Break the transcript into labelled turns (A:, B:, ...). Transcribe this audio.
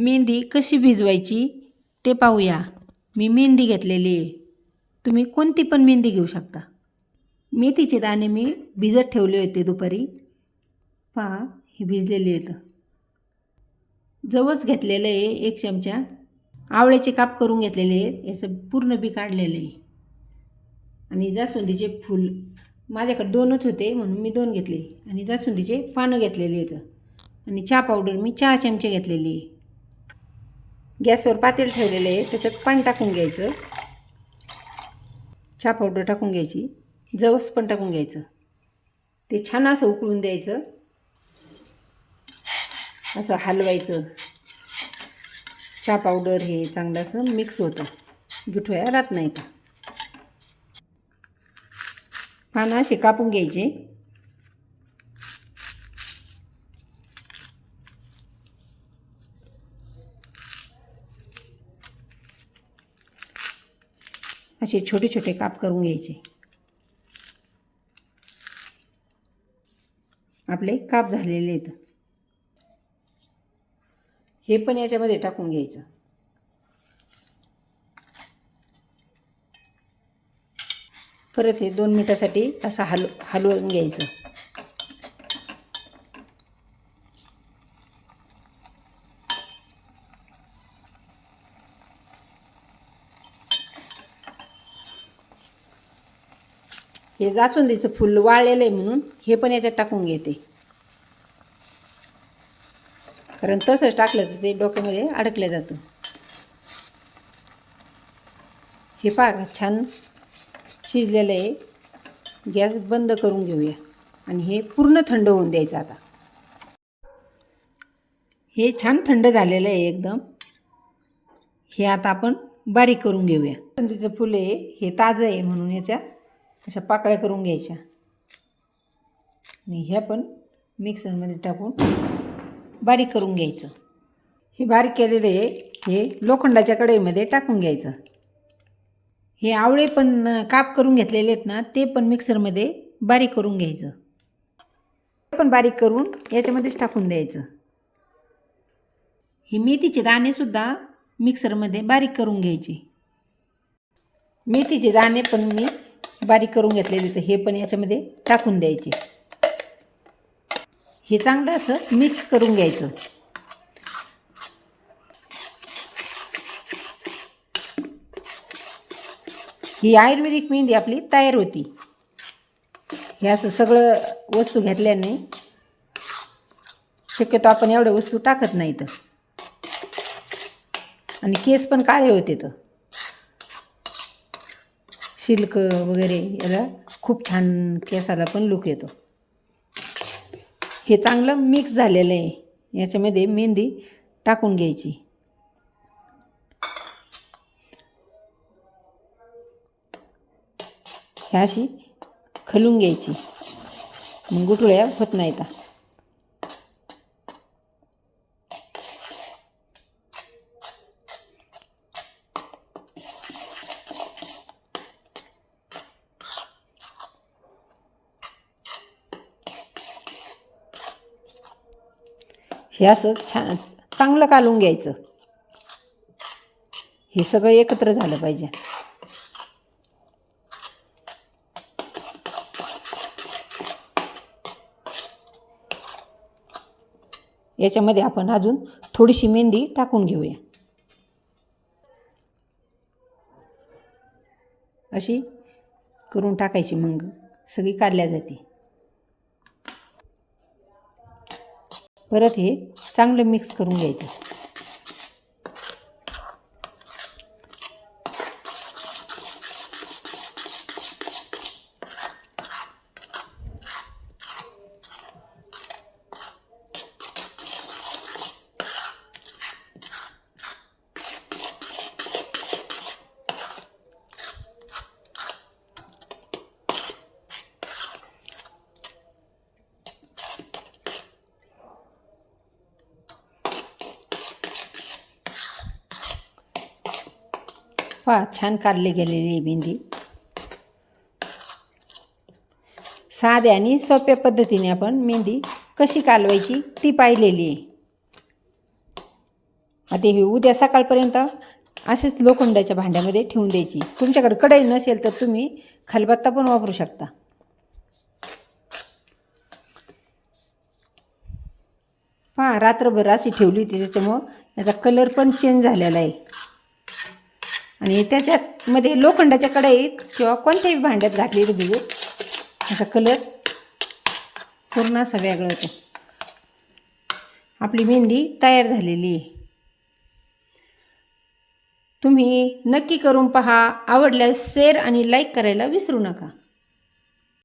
A: मेहंदी कशी भिजवायची ते पाहूया. मी मेहंदी घेतलेली आहे. तुम्ही कोणती पण मेहंदी घेऊ शकता. मेथीचे दाणे मी भिजत ठेवले होते दुपारी. पहा हे भिजलेले आहेत. जवस घेतलेलं आहे एक चमचा. आवळ्याचे काप करून घेतलेले आहेत. याचं पूर्ण बी काढलेलं आहे. आणि जास्वंदीचे फूल. माझ्याकडे दोनच होते म्हणून मी दोन घेतले. आणि जास्वंदीचे पानं घेतलेले आहेत. आणि चहा पावडर मी चार चमचे घेतलेली आहे. गॅसवर पातेल ठेवलेलं आहे त्याच्यात पाणी टाकून घ्यायचं. चहा पावडर टाकून घ्यायची. जवस पण टाकून घ्यायचं. ते छान असं उकळून द्यायचं. असं हलवायचं. चहा पावडर हे चांगलं असं मिक्स होतं. गिठोया राहत नाही का? पानं असे कापून घ्यायचे. असे छोटे छोटे काप करून घ्यायचे. आपले काप झालेले आहेत. हे पण याच्यामध्ये टाकून घ्यायचं. परत हे दोन मिनिटासाठी असं हल हलवून घ्यायचं. हे जास्वंदीचं फुल वाळलेलं आहे म्हणून हे पण याच्यात टाकून घेते. कारण तसंच टाकलं तर ते डोक्यामध्ये अडकलं जातं. हे पहा छान शिजलेलं आहे. गॅस बंद करून घेऊया. आणि हे पूर्ण थंड होऊन द्यायचं आता. हे छान थंड झालेलं आहे एकदम. हे आता आपण बारीक करून घेऊया. तिचं फुलं आहे हे ताजं आहे म्हणून याच्या अशा पाकळ्या करून घ्यायच्या. आणि ह्या पण मिक्सरमध्ये टाकून बारीक करून घ्यायचं. हे बारीक केलेले हे लोखंडाच्या कढईमध्ये टाकून घ्यायचं. हे आवळे पण काप करून घेतलेले आहेत ना ते पण मिक्सरमध्ये बारीक करून घ्यायचं. ते पण बारीक करून याच्यामध्येच टाकून द्यायचं. हे मेथीचे दाणेसुद्धा मिक्सरमध्ये बारीक करून घ्यायचे. मेथीचे दाणे पण मी बारीक करून घेतलेले तर हे पण याच्यामध्ये टाकून द्यायचे. हे चांगलं असं मिक्स करून घ्यायचं. ही आयुर्वेदिक मेहंदी आपली तयार होती. हे असं सगळं वस्तू घेतल्याने शक्यतो आपण एवढ्या वस्तू टाकत नाही तर. आणि केस पण काळे होते तर. सिल्क वगैरे याला खूप छान केसाला पण लुक येतो. हे चांगलं मिक्स झालेलं आहे. याच्यामध्ये मेहंदी टाकून घ्यायची. ह्या अशी खलून घ्यायची. मग गुठळ्या होत नाहीत. हे असं छान चांगलं कालून घ्यायचं. हे सगळं एकत्र झालं पाहिजे. याच्यामध्ये आपण अजून थोडीशी मेहंदी टाकून घेऊया. अशी करून टाकायची मग. सगळी काढल्या जाते. परत हे चांगलं मिक्स करून घ्यायचं. पहा छान काढली गेलेली आहे मेहंदी. साध्या आणि सोप्या पद्धतीने आपण मेहंदी कशी कालवायची ती पाहिलेली आहे. आता हे उद्या सकाळपर्यंत असेच लोखंडाच्या भांड्यामध्ये ठेवून द्यायची. तुमच्याकडे कढई नसेल तर तुम्ही खलबत्ता पण वापरू शकता. हां रात्रभर अशी ठेवली होती त्याच्यामुळं याचा कलर पण चेंज झालेला आहे. आणि त्याच्यामध्ये लोखंडाच्या कढईत किंवा कोणत्याही भांड्यात घातली तर भिजू कलर पूर्ण असा वेगळा होतो. आपली मेहंदी तयार झालेली आहे. तुम्ही नक्की करून पहा. आवडल्यास शेअर आणि लाईक करायला विसरू नका.